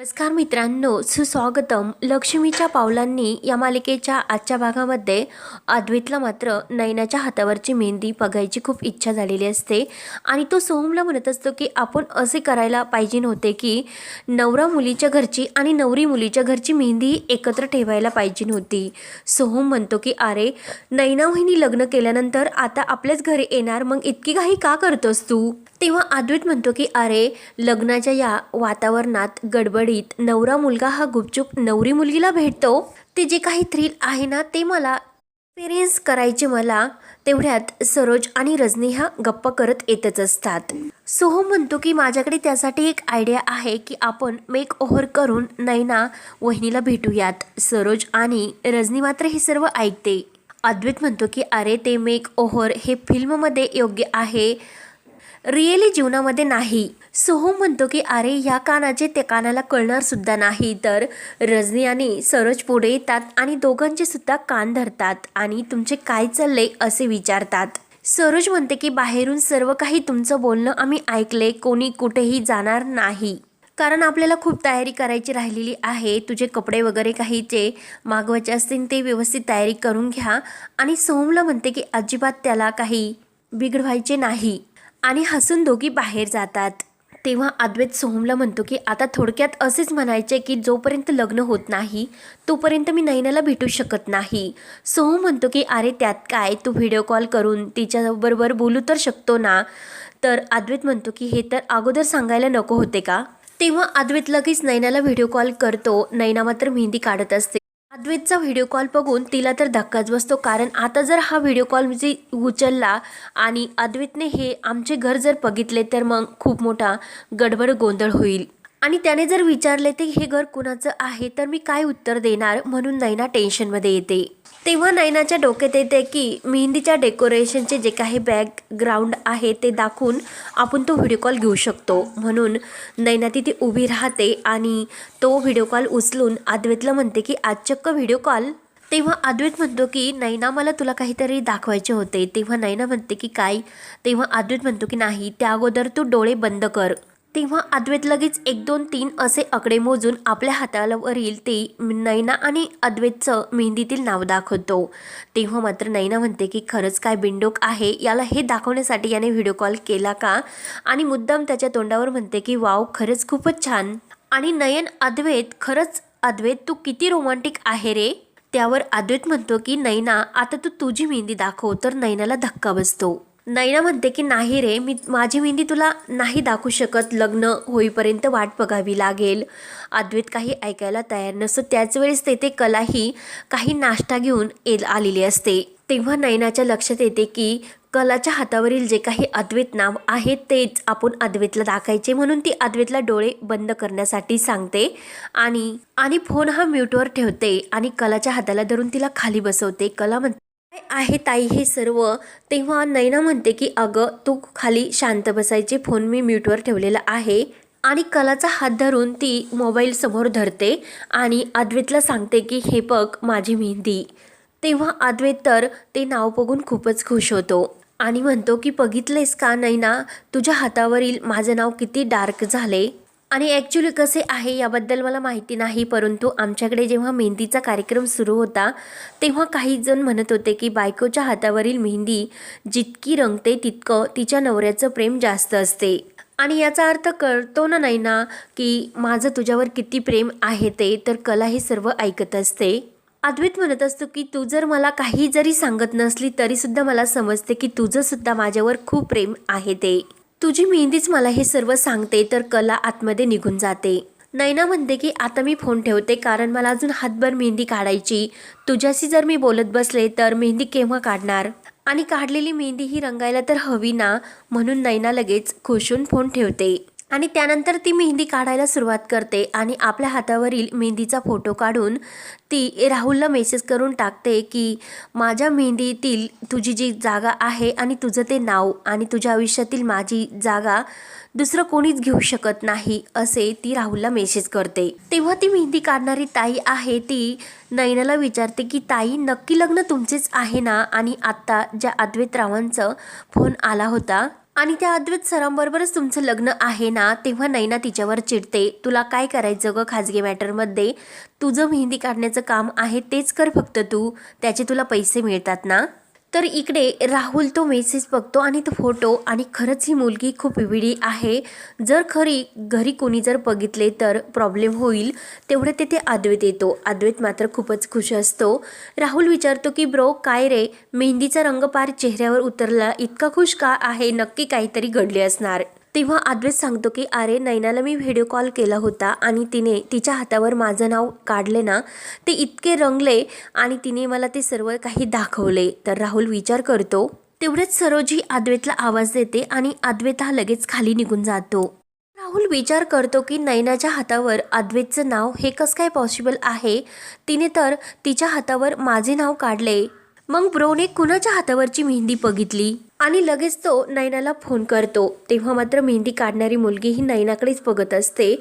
नमस्कार मित्रांनो सुस्वागतम. लक्ष्मीच्या पावलांनी या मालिकेच्या आजच्या भागामध्ये अद्वैतला मात्र नयनाच्या हातावरची मेहंदी बघायची खूप इच्छा झालेली असते. आणि तो सोहमला म्हणत असतो की आपण असे करायला पाहिजे नव्हते की नवरा मुलीच्या घरची आणि नवरी मुलीच्या घरची मेहंदी एकत्र ठेवायला पाहिजे नव्हती. सोहम म्हणतो की अरे नैना वहिनी लग्न केल्यानंतर आता आपल्याच घरी येणार मग इतकी काही का करतोस तू? तेव्हा अद्वैत म्हणतो की अरे लग्नाच्या या वातावरणात गडबडीत नवरा मुलगा हा गुपचूप नवरी मुलगीला भेटतो. ते जे काही थ्रिल आहे ना ते मला एक्सपिरियन्स करायचे मला. तेवढ्यात सरोज आणि रजनी ह्या गप्पा करत येतच असतात. सोहम म्हणतो की माझ्याकडे त्यासाठी एक आयडिया आहे की आपण मेक ओव्हर करून नैना वहिनीला भेटूयात. सरोज आणि रजनी मात्र हे सर्व ऐकते. अद्वैत म्हणतो की अरे ते मेक ओव्हर हे फिल्ममध्ये योग्य आहे. रिअली जीवनामध्ये नाही. सोहम म्हणतो की अरे ह्या कानाचे त्या कानाला कळणार सुद्धा नाही. तर रजनी आणि सरोज पुढे येतात आणि दोघांचे सुद्धा कान धरतात आणि तुमचे काय चालले असे विचारतात. सरोज म्हणते की बाहेरून सर्व काही तुमचं बोलणं आम्ही ऐकले कोणी कुठेही जाणार नाही. कारण आपल्याला खूप तयारी करायची राहिलेली आहे तुझे कपडे वगैरे काही जे मागवायचे असतील ते व्यवस्थित तयारी करून घ्या. आणि सोहमला म्हणते की अजिबात त्याला काही बिघडवायचे नाही. आणि हसून दोघी बाहेर जातात. तेव्हा अद्वैत सोहमला म्हणतो की आता थोडक्यात असेच म्हणायचे की जोपर्यंत लग्न होत नाही तोपर्यंत मी नैनाला भेटू शकत नाही. सोहम म्हणतो की अरे त्यात काय? तू व्हिडिओ कॉल करून तिच्याबरोबर बोलू तर शकतो ना? तर अद्वैत म्हणतो की हे तर अगोदर सांगायला नको होते का? तेव्हा अद्वैत लगेच नैनाला व्हिडिओ कॉल करतो. नैना मात्र मेहंदी काढत असते. अद्वैतचा व्हिडिओ कॉल बघून तिला तर धक्काच बसतो. कारण आता जर हा व्हिडिओ कॉल जे उचलला आणि अद्वैतने हे आमचे घर जर बघितले तर मग खूप मोठा गडबड गोंधळ होईल. आणि त्याने जर विचारले ते हे घर कुणाचं आहे तर मी काय उत्तर देणार? म्हणून नैना टेन्शनमध्ये येते. तेव्हा नैनाच्या डोक्यात येते की मेहंदीच्या डेकोरेशनचे जे काही बॅकग्राऊंड आहे ते दाखवून आपण तो व्हिडिओ कॉल घेऊ शकतो. म्हणून नैना तिथे उभी राहते आणि तो व्हिडिओ कॉल उचलून अद्वैतला म्हणते की आज चक्क व्हिडिओ कॉल. तेव्हा अद्वैत म्हणतो की नैना मला तुला काहीतरी दाखवायचे होते. तेव्हा नैना म्हणते की काय? तेव्हा अद्वैत म्हणतो की नाही त्या अगोदर तू डोळे बंद कर. तेव्हा अद्वैत लगेच एक दोन तीन असे आकडे मोजून आपल्या हातावरील ते नैना आणि अद्वैतचं मेहंदीतील नाव दाखवतो. तेव्हा मात्र नैना म्हणते की खरंच काय बिंडोक आहे? याला हे दाखवण्यासाठी याने व्हिडिओ कॉल केला का? आणि मुद्दाम त्याच्या तोंडावर म्हणते की वाव खरंच खूपच छान. आणि नयन अद्वैत खरंच अद्वैत तू किती रोमांटिक आहे रे? त्यावर अद्वैत म्हणतो की नैना आता तू तुझी मेहंदी दाखव. तर नैनाला धक्का बसतो. नैना म्हणते की नाही रे मी माझी मेहंदी तुला नाही दाखवू शकत. लग्न होईपर्यंत वाट बघावी लागेल. अद्वैत काही ऐकायला तयार नसतो. त्याच वेळेस तेथे कलाही काही नाश्ता घेऊन येल आलेली असते. तेव्हा नैनाच्या लक्षात येते की कलाच्या हातावरील जे काही अद्वैत नाव आहे तेच आपण अद्वैतला दाखायचे म्हणून ती अद्वैतला डोळे बंद करण्यासाठी सांगते आणि आणि फोन हा म्यूटवर ठेवते आणि कलाच्या हाताला धरून तिला खाली बसवते. कला म्हणते आहे ताई हे सर्व. तेव्हा नैना म्हणते की अगं तू खाली शांत बसायचे. फोन मी म्यूटवर ठेवलेला आहे. आणि कलाचा हात धरून ती मोबाईल समोर धरते आणि अद्वैतला सांगते की हे बघ माझी मेहंदी. तेव्हा अद्वैत तर ते नाव बघून खूपच खुश होतो आणि म्हणतो की बघितलेस का नैना? तुझ्या हातावरील माझं नाव किती डार्क झाले आणि ॲक्च्युली कसे आहे याबद्दल मला माहिती नाही परंतु आमच्याकडे जेव्हा मेहंदीचा कार्यक्रम सुरू होता तेव्हा काही जण म्हणत होते की बायकोच्या हातावरील मेहंदी जितकी रंगते तितकं तिच्या नवऱ्याचं प्रेम जास्त असते. आणि याचा अर्थ कळतो ना नाही ना की माझं तुझ्यावर किती प्रेम आहे ते तर कला हे सर्व ऐकत असते. अद्वैत म्हणत असतो की तू जर मला काही जरी सांगत नसली तरीसुद्धा मला समजते की तुझंसुद्धा माझ्यावर खूप प्रेम आहे ते. तुझी मेहंदीच मला हे सर्व सांगते तर कला आतमध्ये निघून जाते. नैना म्हणते की आता मी फोन ठेवते कारण मला अजून हातभर मेहंदी काढायची. तुझ्याशी जर मी बोलत बसले तर मेहंदी केव्हा काढणार? आणि काढलेली मेहंदी ही रंगायला तर हवी ना म्हणून नैना लगेच खुशून फोन ठेवते. आणि त्यानंतर ती मेहंदी काढायला सुरुवात करते आणि आपल्या हातावरील मेहंदीचा फोटो काढून ती राहुलला मेसेज करून टाकते की माझ्या मेहंदीतील तुझी जी जागा आहे आणि तुझं ते नाव आणि तुझ्या आयुष्यातील माझी जागा दुसरं कोणीच घेऊ शकत नाही असे ती राहुलला मेसेज करते. तेव्हा ती मेहंदी काढणारी ताई आहे ती नयनाला विचारते की ताई नक्की लग्न तुमचेच आहे ना? आणि आत्ता ज्या अद्वैत रावांचं फोन आला होता आणि त्या अद्वैत सरांबरोबरच तुमचं लग्न आहे ना? तेव्हा नैना तिच्यावर चिडते. तुला काय करायचं ग खाजगी मॅटरमध्ये तुझं मेहंदी काढण्याचं काम आहे तेच कर फक्त तू. त्याचे तुला पैसे मिळतात ना? तर इकडे राहुल तो मेसेज बघतो आणि तो फोटो आणि खरंच ही मुलगी खूप विविडी आहे. जर खरी घरी कोणी जर बघितले तर प्रॉब्लेम होईल. तेवढं तेथे अद्वैत येतो. अद्वैत मात्र खूपच खुश असतो. राहुल विचारतो की ब्रो काय रे? मेहंदीचा रंग पार चेहऱ्यावर उतरला. इतका खुश का आहे? नक्की काहीतरी घडले असणार. तेव्हा अद्वैत सांगतो की अरे नैनाला मी व्हिडिओ कॉल केला होता आणि तिने तिच्या हातावर माझं नाव काढले ना ते इतके रंगले आणि तिने मला ते सर्व काही दाखवले. तर राहुल विचार करतो तेवढेच सरोजी अद्वैतला आवाज देते आणि अद्वैत हा लगेच खाली निघून जातो. राहुल विचार करतो की नैनाच्या हातावर अद्वैतचं नाव हे कसं काय पॉसिबल आहे? तिने तर तिच्या हातावर माझे नाव काढले. मग ब्रोने कुणाच्या हातावरची मेहंदी बघितली? आणि लगेच तो नैनाला फोन करतो. तेव्हा मात्र मेहंदी काढणारी मुलगी ही नैनाकडेच बघत असते.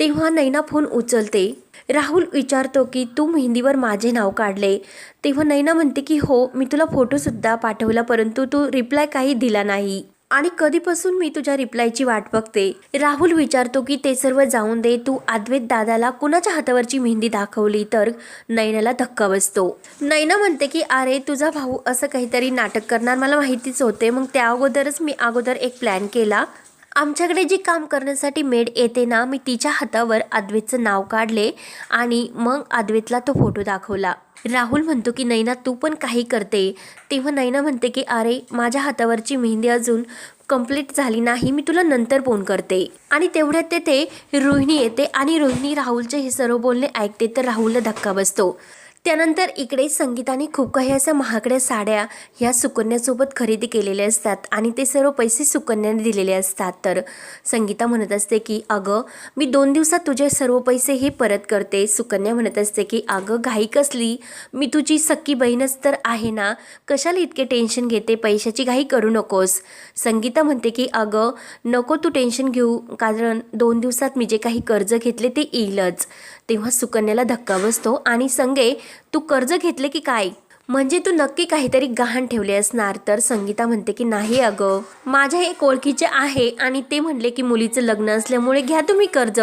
तेव्हा नैना फोन उचलते. राहुल विचारतो की तू मेहंदीवर माझे नाव काढले? तेव्हा नैना म्हणते की हो मी तुला फोटोसुद्धा पाठवला परंतु तू रिप्लाय काही दिला नाही. आणि कधीपासून मी तुझ्या रिप्लायची वाट बघते? राहुल विचारतो की ते सर्व जाऊन दे तू अद्वैत दादाला कुणाच्या हातावरची मेहंदी दाखवली? तर नैनाला धक्का बसतो. नैना म्हणते की अरे तुझा भाऊ असं काहीतरी नाटक करणार मला माहितीच होते. मग त्या अगोदरच मी अगोदर एक प्लॅन केला. आमच्याकडे जी काम करण्यासाठी मेड येते ना मी तिच्या हातावर आद्वेतचं नाव काढले आणि मग आद्वेतला तो फोटो दाखवला. राहुल म्हणतो की नैना तू पण काही करते. तेव्हा नैना म्हणते की अरे माझ्या हातावरची मेहंदी अजून कंप्लीट झाली नाही मी तुला नंतर फोन करते. आणि तेवढ्यात तेथे रोहिणी येते आणि रोहिणी राहुलचे हे सर्व बोलणे ऐकते तर राहुलला धक्का बसतो. त्यानंतर इकडे संगीताने खूप काही अशा महागड्या साड्या ह्या सुकन्यासोबत खरेदी केलेल्या असतात आणि ते सर्व पैसे सुकन्याने दिलेले असतात. तर संगीता म्हणत असते की अगं मी दोन दिवसात तुझे सर्व पैसे हे परत करते. सुकन्या म्हणत असते की अगं घाई कसली? मी तुझी सक्की बहीणच तर आहे ना? कशाला इतके टेन्शन घेते? पैशाची घाई करू नकोस. संगीता म्हणते की अगं नको तू टेन्शन घेऊ कारण दोन दिवसात मी जे काही कर्ज घेतले ते येईलच. तेव्हा सुकन्याला धक्का बसतो आणि संगे तू कर्ज घेतले की काय? म्हणजे तू नक्की काहीतरी गहाण ठेवले असणार. तर संगीता म्हणते की नाही अगं. माझ्या एक ओळखीचे आहे आणि ते म्हणले की मुलीचं लग्न असल्यामुळे घ्या तुम्ही कर्ज.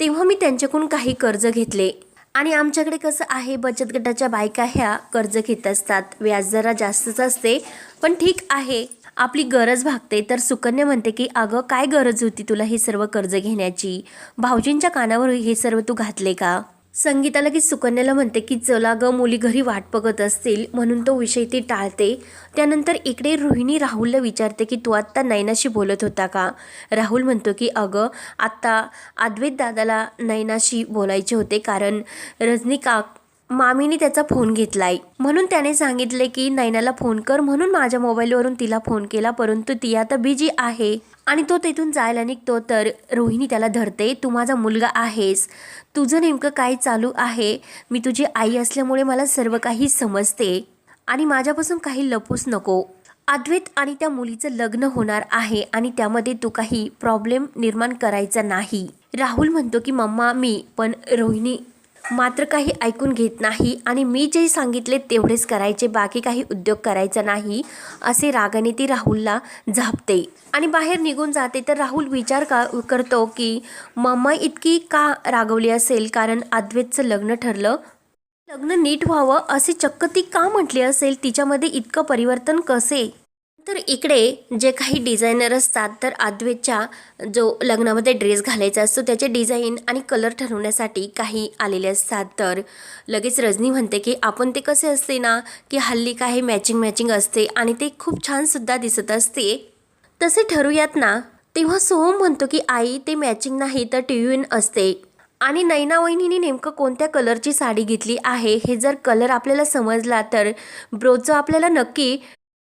तेव्हा मी त्यांच्याकडून काही कर्ज घेतले. आणि आमच्याकडे कसं आहे बचत गटाच्या बायका ह्या कर्ज घेत असतात. व्याज जरा जास्तच असते पण ठीक आहे. आपली गरज भागते तर सुकन्या म्हणते की अगं काय गरज होती तुला हे सर्व कर्ज घेण्याची? भाऊजींच्या कानावर हे सर्व तू घातले का? संगीताला की सुकन्याला म्हणते की चला ग मुली घरी वाट बघत असतील म्हणून तो विषय ती टाळते. त्यानंतर इकडे रोहिणी राहुलला विचारते की तू आत्ता नैनाशी बोलत होता का? राहुल म्हणतो की अगं आत्ता अद्वैत दादाला नैनाशी बोलायचे होते कारण रजनीकाक मामीने त्याचा फोन घेतलाय. म्हणून त्याने सांगितले की नैनाला फोन कर. म्हणून माझ्या मोबाईलवरून तिला फोन केला परंतु ती आता बिजी आहे आणि तो तिथून जायला निघतो. तर रोहिणी त्याला धरते तू माझा मुलगा आहेस. तुझं नेमकं काय चालू आहे? मी तुझी आई असल्यामुळे मला सर्व काही समजते आणि माझ्यापासून काही लपूस नको. अद्वैत आणि त्या मुलीचं लग्न होणार आहे आणि त्यामध्ये तू काही प्रॉब्लेम निर्माण करायचा नाही. राहुल म्हणतो की मम्मा मी पण रोहिणी मात्र काही ऐकून घेत नाही आणि मी जे सांगितले तेवढेच करायचे बाकी काही उद्योग करायचा नाही असे रागाने ती राहुलला झापते. आणि बाहेर निघून जाते. तर राहुल विचार का करतो की मम्मा इतकी का रागवली असेल? कारण अद्वैतचं लग्न ठरलं. लग्न नीट व्हावं असे चक्क ती का म्हटली असेल? तिच्यामध्ये इतकं परिवर्तन कसे? तर इकडे जे काही डिझायनर असतात तर आद्वेच्या जो लग्नामध्ये ड्रेस घालायचा असतो त्याचे डिझाईन आणि कलर ठरवण्यासाठी काही आलेले असतात. तर लगेच रजनी म्हणते की आपण ते कसे असते ना की हल्ली काही मॅचिंग मॅचिंग असते आणि ते खूप छानसुद्धा दिसत असते. तसे ठरूयात ना. तेव्हा सोहम म्हणतो की आई ते मॅचिंग नाही तर ट्यून असते. आणि नैना वहिनीने नेमकं कोणत्या कलरची साडी घेतली आहे हे जर कलर आपल्याला समजला तर ब्रोचं आपल्याला नक्की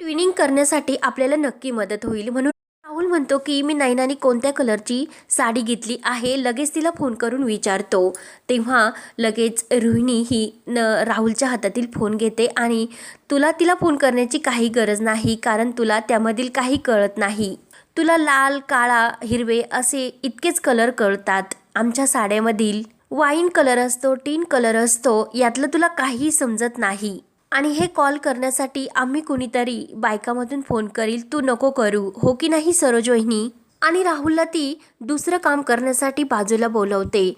ट्विनिंग करण्यासाठी आपल्याला नक्की मदत होईल म्हणून राहुल म्हणतो की मी नैनाने कोणत्या कलरची साडी घेतली आहे लगेच तिला फोन करून विचारतो. तेव्हा लगेच रोहिणी ही न राहुलच्या हातातील फोन घेते आणि तुला तिला फोन करण्याची काही गरज नाही कारण तुला त्यामधील काही कळत नाही. तुला लाल काळा हिरवे असे इतकेच कलर कळतात. आमच्या साड्यामधील वाईन कलर असतो टीन कलर असतो यातलं तुला काही समजत नाही. आणि हे कॉल करण्यासाठी आम्ही कुणीतरी बायकामधून फोन करील तू नको करू. हो की नाही सरोज वहिनी? आणि राहुलला ती दुसरं काम करण्यासाठी बाजूला बोलवते.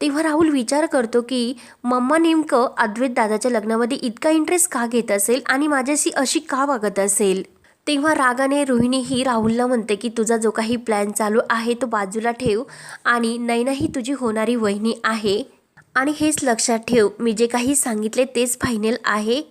तेव्हा राहुल विचार करतो की मम्मा नेमकं अद्वैत दादाच्या लग्नामध्ये इतका इंटरेस्ट का घेत असेल आणि माझ्याशी अशी का वागत असेल? तेव्हा रागाने रोहिणी ही राहुलला म्हणते की तुझा जो काही प्लॅन चालू आहे तो बाजूला ठेव आणि नैना ही तुझी होणारी वहिनी आहे. आणि हेच लक्षात ठेव मी जे काही सांगितले तेच फायनल आहे.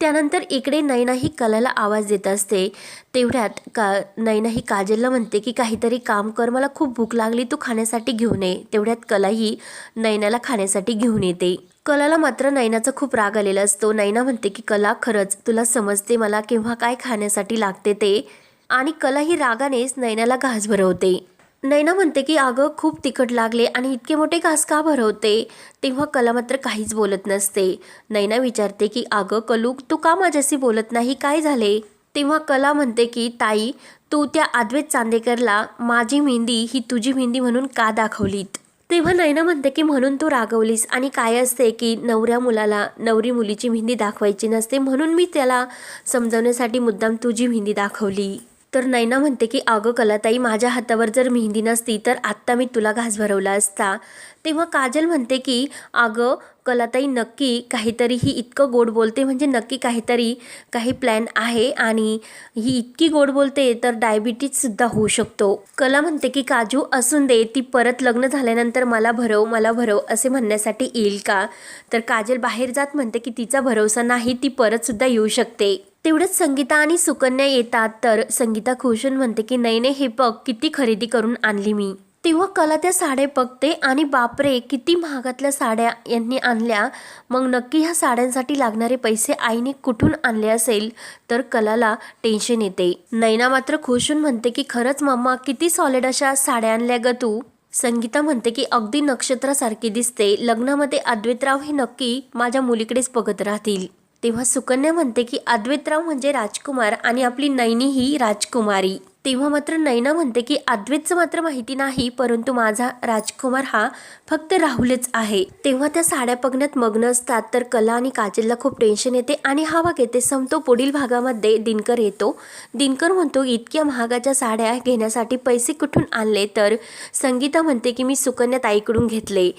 त्यानंतर इकडे नैना ही कलाला आवाज देत असते. तेवढ्यात का नैना ही काजलला म्हणते की काहीतरी काम कर मला खूप भूक लागली तू खाण्यासाठी घेऊन ये. तेवढ्यात कला ही नैनाला खाण्यासाठी घेऊन येते. कलाला मात्र नैनाचा खूप राग आलेला असतो. नैना म्हणते की कला खरंच तुला समजते मला केव्हा काय खाण्यासाठी लागते ते? आणि कला ही रागानेच नैनाला घास भरवते. नैना म्हणते की अगं खूप तिखट लागले आणि इतके मोठे घास का भरवते? तेव्हा कला मात्र काहीच बोलत नसते. नैना विचारते की अगं कलू तू का माझ्याशी बोलत नाही? काय झाले? तेव्हा कला म्हणते की ताई तू त्या आद्वेत चांदेकरला माझी मेहंदी ही तुझी मेहंदी म्हणून का दाखवलीत? तेव्हा नैना म्हणते की म्हणून तू रागवलीस आणि काय असते की नवऱ्या मुलाला नवरी मुलीची मेहंदी दाखवायची नसते म्हणून मी त्याला समजवण्यासाठी मुद्दाम तुझी मेहंदी दाखवली. तर नैना म्हणते की अगं कलाताई माझ्या हातावर जर मेहंदी नसती तर आत्ता मी तुला घास भरवला असता. तेव्हा काजल म्हणते की अगं कलाताई नक्की काहीतरी ही इतकं गोड बोलते म्हणजे नक्की काहीतरी काही प्लॅन आहे आणि ही इतकी गोड बोलते तर डायबिटीजसुद्धा होऊ शकतो. कला म्हणते की काजू असून दे ती परत लग्न झाल्यानंतर मला भरव मला भरव असे म्हणण्यासाठी येईल का? तर काजल बाहेर जात म्हणते की तिचा भरोसा नाही ती परतसुद्धा येऊ शकते. तेवढंच संगीता आणि सुकन्या येतात तर संगीता खुशून म्हणते की नाही नाही हे बघ किती खरेदी करून आणली मी. तेव्हा कला त्या साड्या बघते आणि बापरे किती महागातल्या साड्या यांनी आणल्या. मग नक्की ह्या साड्यांसाठी लागणारे पैसे आईने कुठून आणले असेल? तर कलाला टेन्शन येते. नैना मात्र खुशून म्हणते की खरंच मम्मा किती सॉलिड अशा साड्या आणल्या ग तू. संगीता म्हणते की अगदी नक्षत्रासारखी दिसते. लग्नामध्ये अद्वैतराव हे नक्की माझ्या मुलीकडेच बघत राहतील. तेव्हा सुकन्या म्हणते की अद्वैतराव म्हणजे राजकुमार आणि आपली नैनी ही राजकुमारी. तेव्हा मात्र नैना म्हणते की अद्वैतचं मात्र माहिती नाही परंतु माझा राजकुमार हा फक्त राहुलच आहे. तेव्हा त्या साड्या बघण्यात मग्न असतात तर कला आणि काजलला खूप टेन्शन येते आणि हा भाग येते संपतो. पुढील भागामध्ये दिनकर येतो. दिनकर म्हणतो इतक्या महागाच्या साड्या घेण्यासाठी पैसे कुठून आणले? तर संगीता म्हणते की मी सुकन्या ताईकडून घेतले.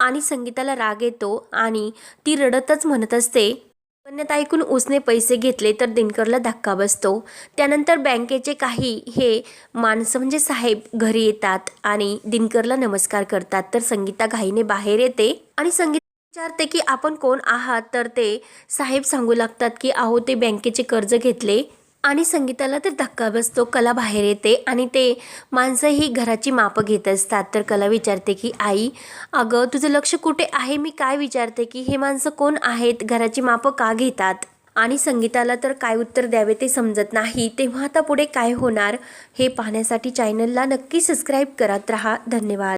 आणि संगीताला राग येतो आणि ती रडतच म्हणत असते कन्यात ऐकून उसने पैसे घेतले तर दिनकरला धक्का बसतो. त्यानंतर बँकेचे काही हे माणसं म्हणजे साहेब घरी येतात आणि दिनकरला नमस्कार करतात. तर संगीता घाईने बाहेर येते आणि संगीता विचारते की आपण कोण आहात? तर ते साहेब सांगू लागतात की आहो ते बँकेचे कर्ज घेतले. आणि संगीताला तर धक्का बसतो. कला बाहेर येते आणि ते माणसं ही घराची मापं घेत असतात. तर कला विचारते की आई अगं तुझं लक्ष कुठे आहे? मी काय विचारते की हे माणसं कोण आहेत? घराची मापं का घेतात? आणि संगीताला तर काय उत्तर द्यावे ते समजत नाही. तेव्हा आता पुढे काय होणार? हे पाहण्यासाठी चॅनलला नक्की सबस्क्राईब करत राहा. धन्यवाद.